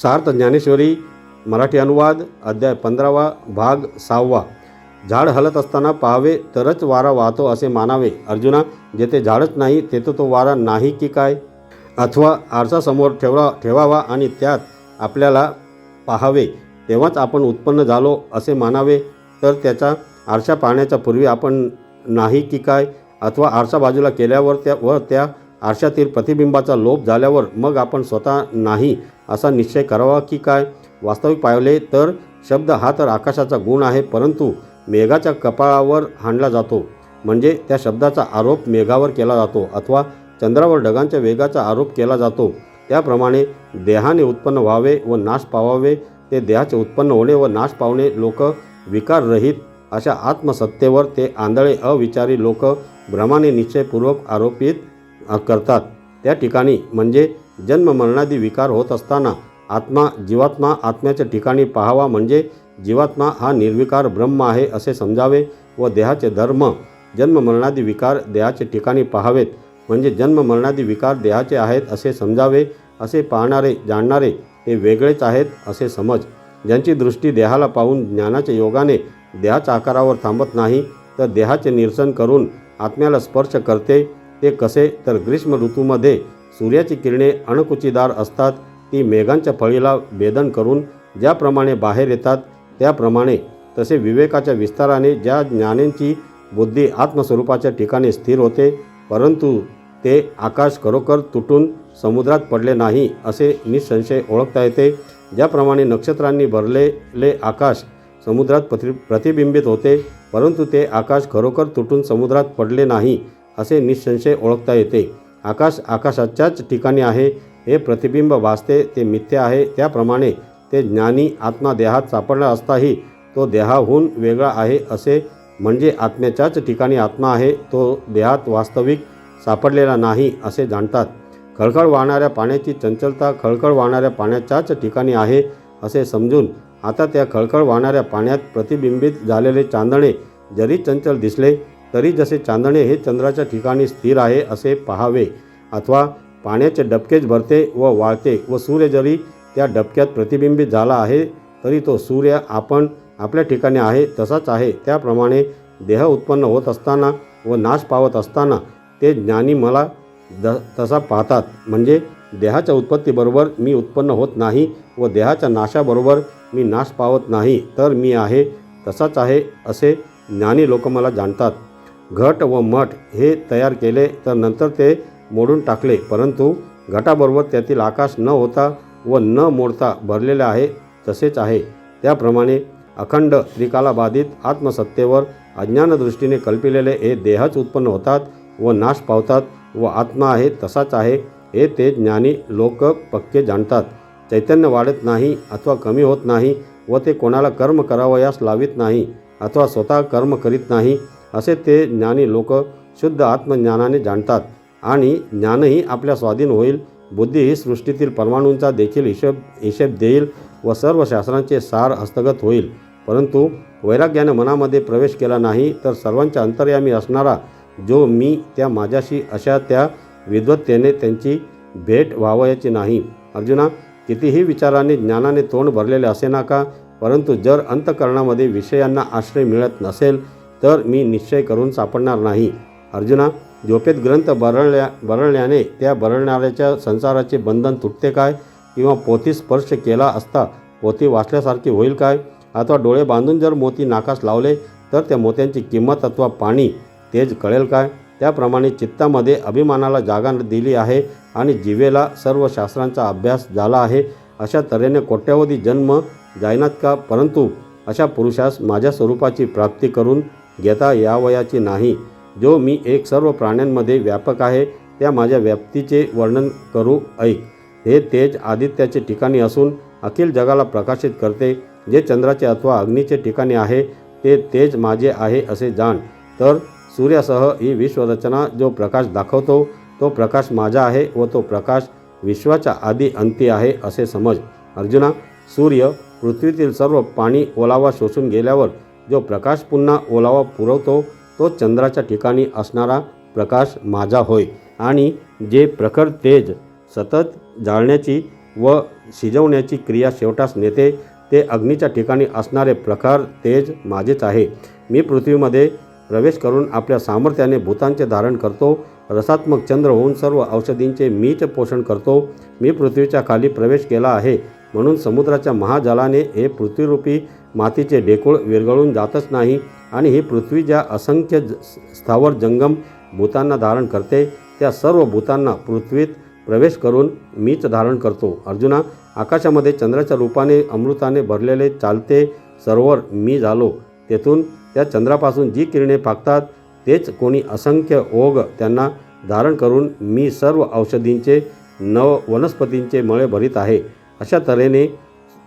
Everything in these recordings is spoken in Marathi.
सार्थ ज्ञानेश्वरी मराठी अनुवाद अध्याय पंधरावा भाग सहावा. झाड हलत असताना पाहावे तरच वारा वाहतो असे मानावे. अर्जुना जेथे झाडच नाही तेथे तो वारा नाही की काय? अथवा आरसासमोर ठेवला ठेवावा आणि त्यात आपल्याला पाहावे तेव्हाच आपण उत्पन्न झालो असे मानावे तर त्याचा आरसा पाहण्याच्या पूर्वी आपण नाही की काय? अथवा आरसा बाजूला केल्यावर त्या व त्या आरशातील प्रतिबिंबाचा लोप झाल्यावर मग आपण स्वतः नाही असा निश्चय करावा की काय? वास्तविक पाहिले तर शब्द हा तर आकाशाचा गुण आहे परंतु मेघाच्या कपाळावर हाणला जातो. म्हणजे त्या शब्दाचा आरोप मेघावर केला जातो अथवा चंद्रावर ढगांच्या वेगाचा आरोप केला जातो. त्याप्रमाणे देहाने उत्पन्न व्हावे व नाश पावावे ते देहाचे उत्पन्न होणे व नाश पावणे लोक विकाररहित. अशा आत्मसत्तेवर ते आंधळे अविचारी लोक भ्रमाने निश्चयपूर्वक आरोपित करतात. त्या ठिकाणी म्हणजे जन्म मरणादी विकार होत असताना आत्मा जीवात्मा आत्म्याच्या ठिकाणी पाहावा म्हणजे जीवात्मा हा निर्विकार ब्रह्म आहे असे समजावे व देहाचे धर्म जन्म मरणादी विकार देहाचे ठिकाणी पाहावेत म्हणजे जन्म मरणादी विकार देहाचे आहेत असे समजावे असे पाहणारे जाणणारे ते वेगळेच आहेत असे समज. ज्यांची दृष्टी देहाला पाहून ज्ञानाच्या योगाने देहाच्या आकारावर थांबत नाही तर देहाचे निरसन करून आत्म्याला स्पर्श करते ते कसे? तर ग्रीष्म ऋतूमध्ये सूर्याची किरणे अणकुचीदार असतात. ती मेघांच्या फळीला भेदन करून ज्याप्रमाणे बाहेर येतात त्याप्रमाणे. तसे विवेकाच्या विस्ताराने ज्या ज्ञानेंची बुद्धी आत्मस्वरूपाच्या ठिकाणी स्थिर होते परंतु ते आकाश खरोखर तुटून समुद्रात पडले नाही असे निसंशय ओळखता येते. ज्याप्रमाणे नक्षत्रांनी भरलेले आकाश समुद्रात प्रति प्रतिबिंबित होते परंतु ते आकाश खरोखर तुटून समुद्रात पडले नाही असे निसंशय ओळखता येते. आकाश आकाशाच्याच ठिकाणी आहे. हे प्रतिबिंब भासते ते मिथ्य आहे. त्याप्रमाणे ते ज्ञानी आत्मा देहात सापडला असताही तो देहाहून वेगळा आहे असे म्हणजे आत्म्याच्याच ठिकाणी आत्मा आहे तो देहात वास्तविक सापडलेला नाही असे जाणतात. खळखळ वाहणाऱ्या पाण्याची चंचलता खळखळ वाहणाऱ्या पाण्याच्याच ठिकाणी आहे असे समजून आता त्या खळखळ वाहणाऱ्या पाण्यात प्रतिबिंबित झालेले चांदणे जरी चंचल दिसले तरी जसे चांदणे हे चंद्राच्या ठिकाणी स्थिर आहे असे पहावे. अथवा पाण्याचे डबकेच भरते व वाळते व सूर्य जरी त्या डबक्यात प्रतिबिंबित झाला आहे तरी तो सूर्य आपण आपल्या ठिकाणी आहे तसाच आहे. त्याप्रमाणे देह उत्पन्न होत असताना व नाश पावत असताना ते ज्ञानी मला द तसा पाहतात. म्हणजे देहाच्या उत्पत्तीबरोबर मी उत्पन्न होत नाही व देहाच्या नाशाबरोबर मी नाश पावत नाही तर मी आहे तसाच आहे असे ज्ञानी लोक मला जाणतात. घट व मठ हे तयार केले तर नंतर ते मोडून टाकले. परंतु घटाबरोबर त्यातील आकाश न होता व न मोडता भरलेले आहे तसेच आहे. त्याप्रमाणे अखंड त्रिकालाबाधित आत्मसत्तेवर अज्ञानदृष्टीने कल्पिलेले हे देहच उत्पन्न होतात व नाश पावतात व आत्मा आहे तसाच आहे हे ते ज्ञानी लोक पक्के जाणतात. चैतन्य वाढत नाही अथवा कमी होत नाही व ते कोणाला कर्म करावयास लावित नाही अथवा स्वतः कर्म करीत नाही असे ते ज्ञानी लोक शुद्ध आत्मज्ञानाने जाणतात आणि ज्ञानही आपल्या स्वाधीन होईल. बुद्धी ही सृष्टीतील परमाणूंचा देखील हिशेब हिशेब देईल व सर्व शास्त्रांचे सार हस्तगत होईल. परंतु वैराग्याने मनामध्ये प्रवेश केला नाही तर सर्वांच्या अंतर्यामी असणारा जो मी त्या माझ्याशी अशा त्या विद्वत्तेने त्यांची भेट व्हावयाची नाही. अर्जुना कितीही विचाराने ज्ञानाने तोंड भरलेले असे ना का परंतु जर अंतकरणामध्ये विषयांना आश्रय मिळत नसेल तर मी निश्चय करून सापडणार नाही. अर्जुना झोपेत ग्रंथ बरळल्या बरळल्याने त्या बरळणाऱ्याच्या संसाराचे बंधन तुटते काय? किंवा पोथी स्पर्श केला असता पोथी वाचल्यासारखी होईल काय? अथवा डोळे बांधून जर मोती नाकास लावले तर त्या मोत्यांची किंमत अथवा पाणी तेज कळेल काय? त्याप्रमाणे चित्तामध्ये अभिमानाला जागा दिली आहे आणि जिवेला सर्व शास्त्रांचा अभ्यास झाला आहे. अशा तऱ्हेने कोट्यावधी जन्म जायनात का? परंतु अशा पुरुषास माझ्या स्वरूपाची प्राप्ती करून घेता यावयाची नाही. जो मी एक सर्व प्राण्यांमध्ये व्यापक आहे त्या माझ्या व्याप्तीचे वर्णन करू ऐक. हे तेज आदित्याचे ठिकाणी असून अखिल जगाला प्रकाशित करते. जे चंद्राचे अथवा अग्नीचे ठिकाणी आहे ते तेज माझे आहे असे जाण. तर सूर्यासह ही विश्वरचना जो प्रकाश दाखवतो तो प्रकाश माझा आहे व तो प्रकाश विश्वाच्या आधी अंती आहे असे समज. अर्जुना सूर्य पृथ्वीतील सर्व पाणी ओलावा शोषून गेल्यावर जो प्रकाश पुन्हा ओलावा पुरवतो तो चंद्राच्या ठिकाणी असणारा प्रकाश माझा होय. आणि जे प्रखर तेज सतत जाळण्याची व शिजवण्याची क्रिया शेवटास नेते ते अग्नीच्या ठिकाणी असणारे प्रखर तेज माझेच आहे. मी पृथ्वीमध्ये प्रवेश करून आपल्या सामर्थ्याने भूतांचे धारण करतो रसात्मक चंद्र होऊन सर्व औषधींचे मीच पोषण करतो मी पृथ्वीच्या खाली प्रवेश केला आहे म्हणून समुद्राच्या महाजलाने हे पृथ्वीरूपी मातीचे डेकूळ विरघळून जातच नाही आणि ही पृथ्वी ज्या असंख्य स्थावर जंगम भूतांना धारण करते त्या सर्व भूतांना पृथ्वीत प्रवेश करून मीच धारण करतो. अर्जुना आकाशामध्ये चंद्राच्या रूपाने अमृताने भरलेले चालते सरोवर मी झालो. तेथून त्या चंद्रापासून जी किरणे फाकतात तेच कोणी असंख्य ओघ त्यांना धारण करून मी सर्व औषधींचे नव वनस्पतींचे मळे भरीत आहे. अशा तऱ्हेने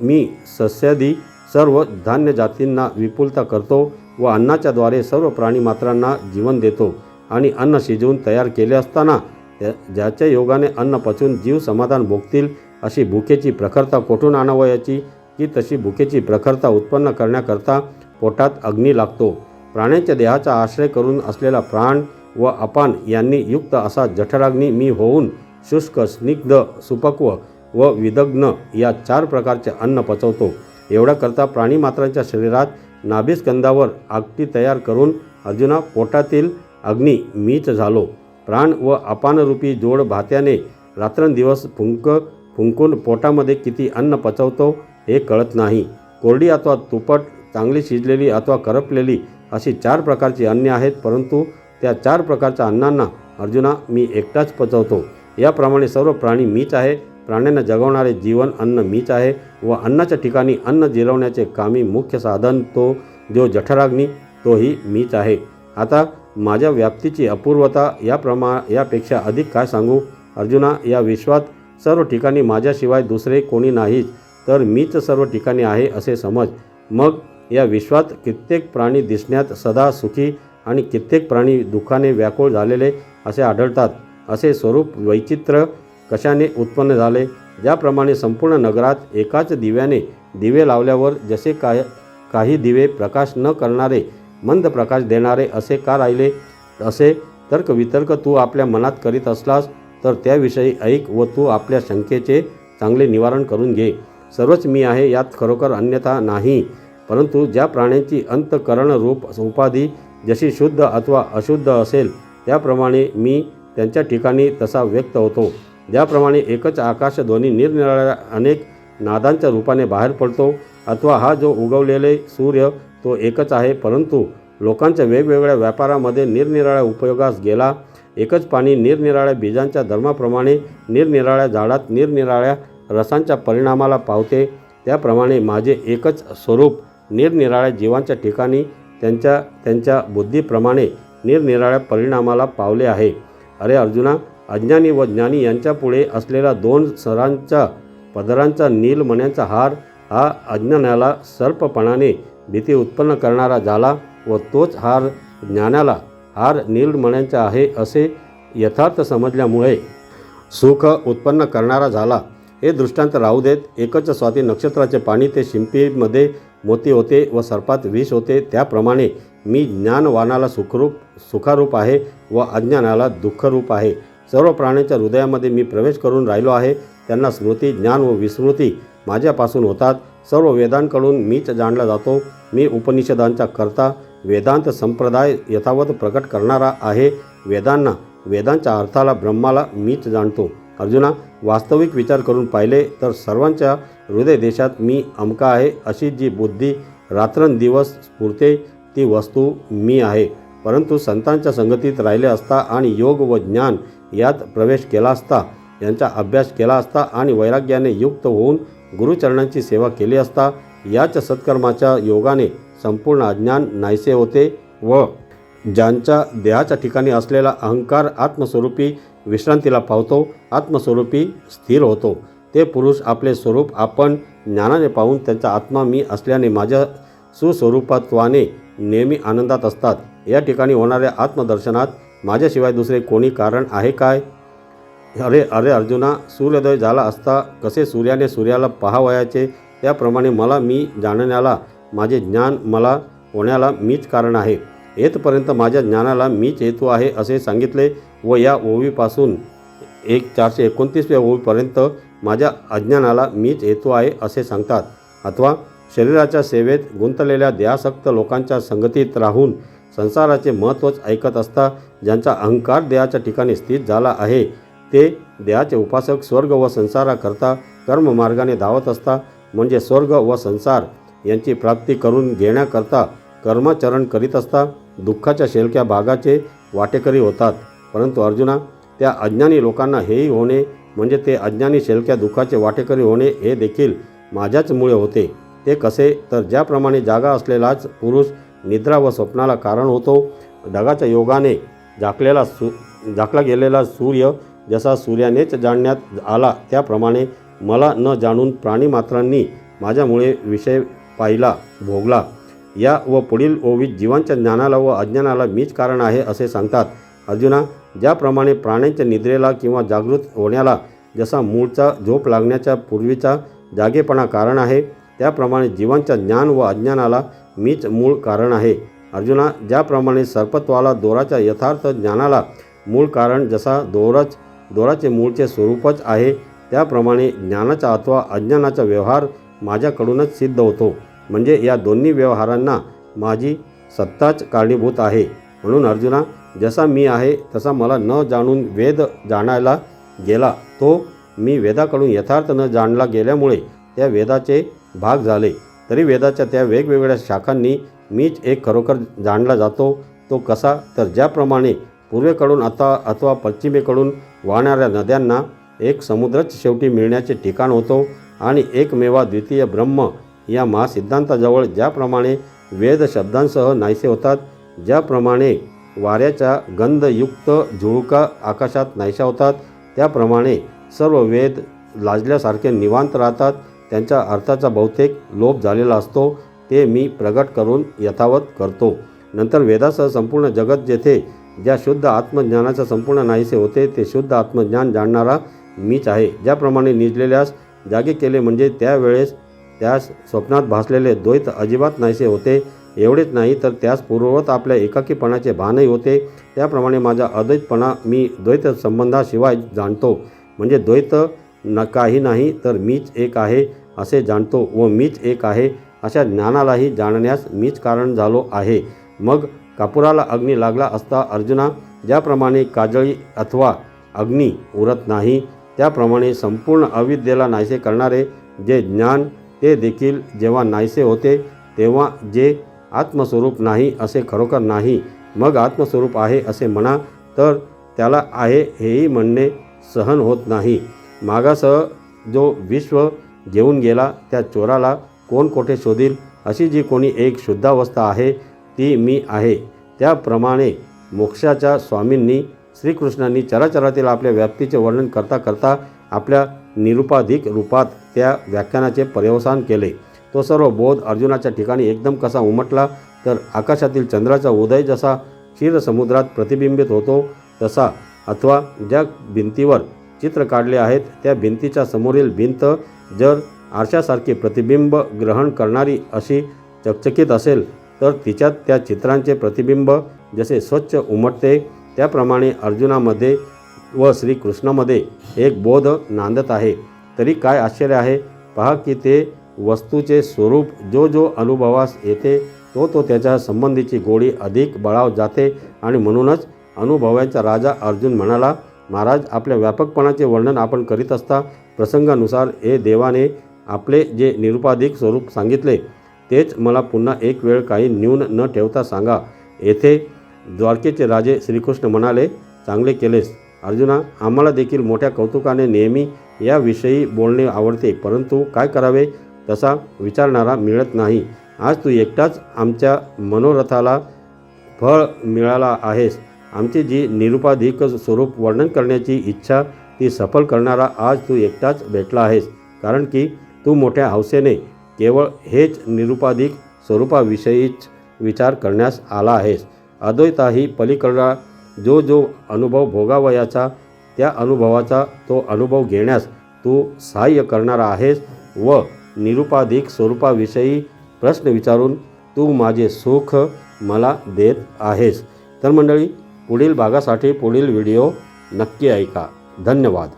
मी सस्यादी सर्व धान्य जातींना विपुलता करतो व अन्नाच्याद्वारे सर्व प्राणीमात्रांना जीवन देतो आणि अन्न शिजवून तयार केले असताना त्या ज्याच्या योगाने अन्न पचून जीव समाधान भोगतील अशी भुकेची प्रखरता कोठून आणावयाची की तशी भुकेची प्रखरता उत्पन्न करण्याकरता पोटात अग्नी लागतो. प्राण्यांच्या देहाचा आश्रय करून असलेला प्राण व अपान यांनी युक्त असा जठराग्नी मी होऊन शुष्क स्निग्ध सुपक्व व विदग्न या चार प्रकारचे अन्न पचवतो. एवढा करता प्राणीमात्रांच्या शरीरात नाभिस्कंदावर आगटी तयार करून अर्जुना पोटातील अग्नी मीच झालो. प्राण व अपानरूपी जोड भात्याने रात्रंदिवस फुंक फुंकून पोटामध्ये किती अन्न पचवतो हे कळत नाही. कोरडी अथवा तुपट चांगली शिजलेली अथवा करपलेली अशी चार प्रकारची अन्न आहेत परंतु त्या चार प्रकारच्या अन्नांना अर्जुना मी एकटाच पचवतो. याप्रमाणे सर्व प्राणी मीच आहे प्राण्यांना जगवणारे जीवन अन्न मीच आहे व अन्नाच्या ठिकाणी अन्न जिरवण्याचे कामी मुख्य साधन तो जो जठराग्नी तोही मीच आहे. आता माझ्या व्याप्तीची अपूर्वता या प्रमा यापेक्षा अधिक काय सांगू? अर्जुना या विश्वात सर्व ठिकाणी माझ्याशिवाय दुसरे कोणी नाहीच तर मीच सर्व ठिकाणी आहे असे समज. मग या विश्वात कित्येक प्राणी दिसण्यात सदा सुखी आणि कित्येक प्राणी दुःखाने व्याकुळ झालेले असे आढळतात. असे स्वरूप वैचित्र्य कशाने उत्पन्न झाले? ज्याप्रमाणे संपूर्ण नगरात एकाच दिव्याने दिवे लावल्यावर जसे काय काही दिवे प्रकाश न करणारे मंद प्रकाश देणारे असे का राहिले? असे तर्कवितर्क तू आपल्या मनात करीत असलास तर त्याविषयी ऐक व तू आपल्या शंकेचे चांगले निवारण करून घे. सर्वच मी आहे यात खरोखर अन्यथा नाही परंतु ज्या प्राण्यांची अंतकरण रूप उपाधी जशी शुद्ध अथवा अशुद्ध असेल त्याप्रमाणे मी त्यांच्या ठिकाणी तसा व्यक्त होतो. ज्याप्रमाणे एकच आकाशध्वनी निरनिराळ्या अनेक नादांच्या रूपाने बाहेर पडतो अथवा हा जो उगवलेले सूर्य तो एकच आहे परंतु लोकांच्या वेगवेगळ्या व्यापारामध्ये निरनिराळ्या उपयोगास गेला. एकच पाणी निरनिराळ्या बीजांच्या धर्माप्रमाणे निरनिराळ्या झाडात निरनिराळ्या रसांच्या परिणामाला पावते. त्याप्रमाणे माझे एकच स्वरूप निरनिराळ्या जीवांच्या ठिकाणी त्यांच्या त्यांच्या बुद्धीप्रमाणे निरनिराळ्या परिणामाला पावले आहे. अरे अर्जुना अज्ञानी व ज्ञानी यांच्यापुढे असलेला दोन सरांच्या पदरांचा नीलमण्यांचा हार हा अज्ञानाला सर्पपणाने भीती उत्पन्न करणारा झाला व तोच हार ज्ञानाला हार नीलमण्यांचा आहे असे यथार्थ समजल्यामुळे सुख उत्पन्न करणारा झाला. हे दृष्टांत राहू देत एकच स्वाती नक्षत्राचे पाणी ते शिंपीमध्ये मोती होते व सर्पात विष होते. त्याप्रमाणे मी ज्ञानवानाला सुखरूप सुखारूप आहे व अज्ञानाला दुःखरूप आहे. सर्व प्राण्यांच्या हृदयामध्ये मी प्रवेश करून राहिलो आहे. त्यांना स्मृती ज्ञान व विस्मृती माझ्यापासून होतात. सर्व वेदांकडून मीच जाणला जातो. मी उपनिषदांचा करता वेदांत संप्रदाय यथावत प्रकट करणारा आहे. वेदांना वेदांच्या अर्थाला ब्रह्माला मीच जाणतो. अर्जुना वास्तविक विचार करून पाहिले तर सर्वांच्या हृदय देशात मी अमका आहे. अशी जी बुद्धी रात्रंदिवस स्फुरते ती वस्तू मी आहे. परंतु संतांच्या संगतीत राहिले असता आणि योग व ज्ञान यात प्रवेश केला असता यांचा अभ्यास केला असता आणि वैराग्याने युक्त होऊन गुरुचरणांची सेवा केली असता याच सत्कर्माच्या योगाने संपूर्ण अज्ञान नाहीसे होते व ज्यांच्या देहाच्या ठिकाणी असलेला अहंकार आत्मस्वरूपी विश्रांतीला पावतो आत्मस्वरूपी स्थिर होतो. ते पुरुष आपले स्वरूप आपण ज्ञानाने पाहून त्यांचा आत्मा मी असल्याने माझ्या सुस्वरूपत्वाने नेहमी आनंदात असतात. या ठिकाणी होणाऱ्या आत्मदर्शनात माझ्याशिवाय दुसरे कोणी कारण आहे काय? अरे अरे अर्जुना सूर्योदय झाला असता कसे सूर्याने सूर्याला पाहावयाचे? त्याप्रमाणे मला मी जाणण्याला माझे ज्ञान मला होण्याला मीच कारण आहे. येथपर्यंत माझ्या ज्ञानाला मीच हेतू आहे असे सांगितले व या ओवीपासून एक चारशे एकोणतीसव्या ओवीपर्यंत माझ्या अज्ञानाला मीच हेतू आहे असे सांगतात. अथवा शरीराच्या सेवेत गुंतलेल्या देहासक्त लोकांच्या संगतीत राहून संसाराचे महत्त्वच ऐकत असता ज्यांचा अहंकार देहाच्या ठिकाणी स्थित झाला आहे ते देहाचे उपासक स्वर्ग व संसाराकरता कर्ममार्गाने धावत असता म्हणजे स्वर्ग व संसार यांची प्राप्ती करून घेण्याकरता कर्मचरण करीत असता दुःखाच्या शेलक्या भागाचे वाटेकरी होतात. परंतु अर्जुना त्या अज्ञानी लोकांना हेही होणे म्हणजे ते अज्ञानी शेलक्या दुःखाचे वाटेकरी होणे हे देखील माझ्याचमुळे होते. ते कसे? तर ज्याप्रमाणे जागा असलेलाच पुरुष निद्रा व स्वप्नाला कारण होतो. ढगाच्या योगाने झाकलेला सु झाकला गेलेला सूर्य जसा सूर्यानेच जाणण्यात आला त्याप्रमाणे मला न जाणून प्राणीमात्रांनी माझ्यामुळे विषय पाहिला भोगला. या व पुढील ओवीत जीवांच्या ज्ञानाला व अज्ञानाला मीच कारण आहे असे सांगतात. अर्जुना ज्याप्रमाणे प्राण्यांच्या निद्रेला किंवा जागृत होण्याला जसा मूळचा झोप लागण्याच्या पूर्वीचा जागेपणा कारण आहे त्याप्रमाणे जीवांच्या ज्ञान व अज्ञानाला मीच मूळ कारण आहे. अर्जुना ज्याप्रमाणे सर्पत्वाला दोराच्या यथार्थ ज्ञानाला मूळ कारण जसा दोरच दोराचे मूळचे स्वरूपच आहे त्याप्रमाणे ज्ञानाचा अथवा अज्ञानाचा व्यवहार माझ्याकडूनच सिद्ध होतो. म्हणजे या दोन्ही व्यवहारांना माझी सत्ताच कारणीभूत आहे. म्हणून अर्जुना जसा मी आहे तसा मला न जाणून वेद जाणायला गेला तो मी वेदाकडून यथार्थ न जाणला गेल्यामुळे त्या वेदाचे भाग झाले. तरी वेदाच्या त्या वेगवेगळ्या शाखांनी मीच एक खरोखर जाणला जातो तो कसा? तर ज्याप्रमाणे पूर्वेकडून आता अथवा पश्चिमेकडून वाहणाऱ्या नद्यांना एक समुद्रच शेवटी मिळण्याचे ठिकाण होतो आणि एकमेवा द्वितीय ब्रह्म या महासिद्धांताजवळ ज्याप्रमाणे वेद शब्दांसह नाहीसे होतात ज्याप्रमाणे वाऱ्याच्या गंधयुक्त झुळका आकाशात नाहीशा होतात त्याप्रमाणे सर्व वेद लाजल्यासारखे निवांत राहतात त्यांच्या अर्थाचा बहुतेक लोप झालेला असतो ते मी प्रगट करून यथावत करतो. नंतर वेदासह संपूर्ण जगत जेथे ज्या शुद्ध आत्मज्ञानाचा संपूर्ण नाहीसे होते ते शुद्ध आत्मज्ञान जाणणारा मीच आहे. ज्याप्रमाणे निजलेल्यास जागे केले म्हणजे त्यावेळेस त्यास स्वप्नात भासलेले द्वैत अजिबात नाहीसे होते. एवढेच नाही तर त्यास पूर्ववत आपल्या एकाकीपणाचे भानही होते. त्याप्रमाणे माझा अद्वैतपणा मी द्वैत संबंधाशिवाय जाणतो. म्हणजे द्वैत न काही नाही तर मीच एक आहे असे जाणतो व मीच एक आहे अशा ज्ञानालाही जाणण्यास मीच कारण झालो आहे. मग कापुराला अग्नी लागला असता अर्जुना ज्याप्रमाणे काजळी अथवा अग्नी उरत नाही त्याप्रमाणे संपूर्ण अविद्येला नाहीसे करणारे जे ज्ञान ते देखील जेव्हा नाहीसे होते तेव्हा जे आत्मस्वरूप नाही असे खरोखर नाही मग आत्मस्वरूप आहे असे म्हणा तर त्याला आहे हेही म्हणणे सहन होत नाही. मागासह जो विश्व घेऊन गेला त्या चोराला कोण कोठे शोधील? अशी जी कोणी एक शुद्धावस्था आहे ती मी आहे. त्याप्रमाणे मोक्षाच्या स्वामींनी श्रीकृष्णांनी चराचरातील आपल्या व्याप्तीचे वर्णन करता करता आपल्या निरुपाधिक रूपात त्या व्याख्यानाचे पर्यवसान केले. तो सर्व बोध अर्जुनाच्या ठिकाणी एकदम कसा उमटला तर आकाशातील चंद्राचा उदय जसा क्षीरसमुद्रात प्रतिबिंबित होतो तसा अथवा ज्या भिंतीवर चित्र काढले आहेत त्या भिंतीच्या समोरील भिंत जर आरशासारखे प्रतिबिंब ग्रहण करणारी अशी चकचकीत असेल तर तिच्यात त्या चित्रांचे प्रतिबिंब जसे स्वच्छ उमटते त्याप्रमाणे अर्जुनामध्ये व श्रीकृष्णामध्ये एक बोध नांदत आहे. तरी काय आश्चर्य आहे? पहा की ते वस्तूचे स्वरूप जो जो अनुभवास येते तो तो त्याच्या संबंधीची गोडी अधिक बळाव जाते आणि म्हणूनच अनुभवांचा राजा अर्जुन म्हणाला महाराज आपल्या व्यापकपणाचे वर्णन आपण करीत असता प्रसंगानुसार हे देवाने आपले जे निरुपाधिक स्वरूप सांगितले तेच मला पुन्हा एक वेळ काही न्यून न ठेवता सांगा. येथे द्वारकेचे राजे श्रीकृष्ण म्हणाले चांगले केलेस. अर्जुना आम्हाला देखील मोठ्या कौतुकाने नेहमी याविषयी बोलणे आवडते परंतु काय करावे? तसा विचारणारा मिळत नाही. आज तू एकटाच आमच्या मनोरथाला फळ मिळाला आहेस. आमची जी निरुपाधिक स्वरूप वर्णन करण्याची इच्छा ती सफल करणारा आज तू एकटाच भेटला आहेस. कारण की तू मोठ्या हौसेने केवळ हेच निरुपाधिक स्वरूपाविषयीच विचार करण्यास आला आहेस. अद्वैताही पलीकडला जो जो अनुभव भोगावयाचा त्या अनुभवाचा तो अनुभव घेण्यास तू सहाय्य करणारा आहेस व निरुपाधिक स्वरूपाविषयी प्रश्न विचारून तू माझे सुख मला देत आहेस. तर मंडळी पुढील भागासाठी पुढील व्हिडिओ नक्की ऐका. धन्यवाद.